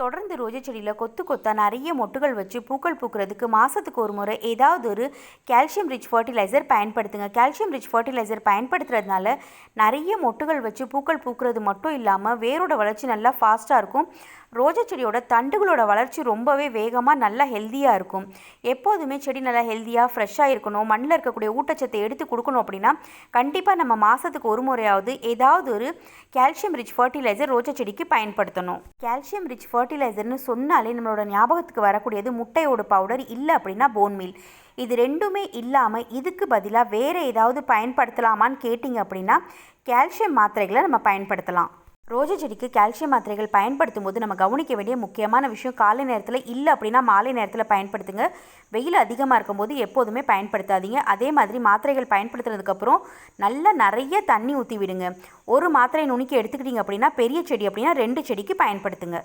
தொடர்ந்து ரோஜா செடியில் கொத்து கொத்தா நிறைய மொட்டுகள் வச்சு பூக்கள் பூக்கிறதுக்கு மாதத்துக்கு ஒரு முறை ஏதாவது ஒரு கால்சியம் ரிச் ஃபர்டிலைசர் பயன்படுத்துங்க. கால்சியம் ரிச் ஃபர்டிலைசர் பயன்படுத்துறதுனால நிறைய மொட்டுகள் வச்சு பூக்கள் பூக்கிறது மட்டும் இல்லாமல் வேரோட வளர்ச்சி நல்லா ஃபாஸ்ட்டாக இருக்கும். ரோஜா செடியோட தண்டுகளோட வளர்ச்சி ரொம்பவே வேகமாக நல்லா ஹெல்த்தியாக இருக்கும். எப்போதுமே செடி நல்லா ஹெல்த்தியாக ஃப்ரெஷ்ஷாக இருக்கணும். மண்ணில் இருக்கக்கூடிய ஊட்டச்சத்தை எடுத்து கொடுக்கணும் அப்படின்னா கண்டிப்பாக நம்ம மாதத்துக்கு ஒரு முறையாவது ஏதாவது ஒரு கால்சியம் ரிச் ஃபர்டிலைசர் ரோஜா செடிக்கு பயன்படுத்தணும். கால்சியம் ரிச் ஃபர்டிலைசர்னு சொன்னாலே நம்மளோட ஞாபகத்துக்கு வரக்கூடியது முட்டையோட பவுடர் இல்லை அப்படின்னா போன் மீல் இது ரெண்டுமே இல்லாமல் இதுக்கு பதிலாக வேறு ஏதாவது பயன்படுத்தலாமான்னு கேட்டிங்க அப்படின்னா கால்சியம் மாத்திரைகளை நம்ம பயன்படுத்தலாம். ரோஜா செடிக்கு கால்சியம் மாத்திரைகள் பயன்படுத்தும் போது நம்ம கவனிக்க வேண்டிய முக்கியமான விஷயம் காலை நேரத்தில் இல்லை அப்படின்னா மாலை நேரத்தில் பயன்படுத்துங்க. வெயில் அதிகமாக இருக்கும்போது எப்போதுமே பயன்படுத்தாதீங்க. அதே மாதிரி மாத்திரைகள் பயன்படுத்துனதுக்கப்புறம் நல்லா நிறைய தண்ணி ஊற்றி விடுங்க. ஒரு மாத்திரை நுணுக்கி எடுத்துக்கிட்டிங்க அப்படின்னா பெரிய செடி அப்படின்னா ரெண்டு செடிக்கு பயன்படுத்துங்க.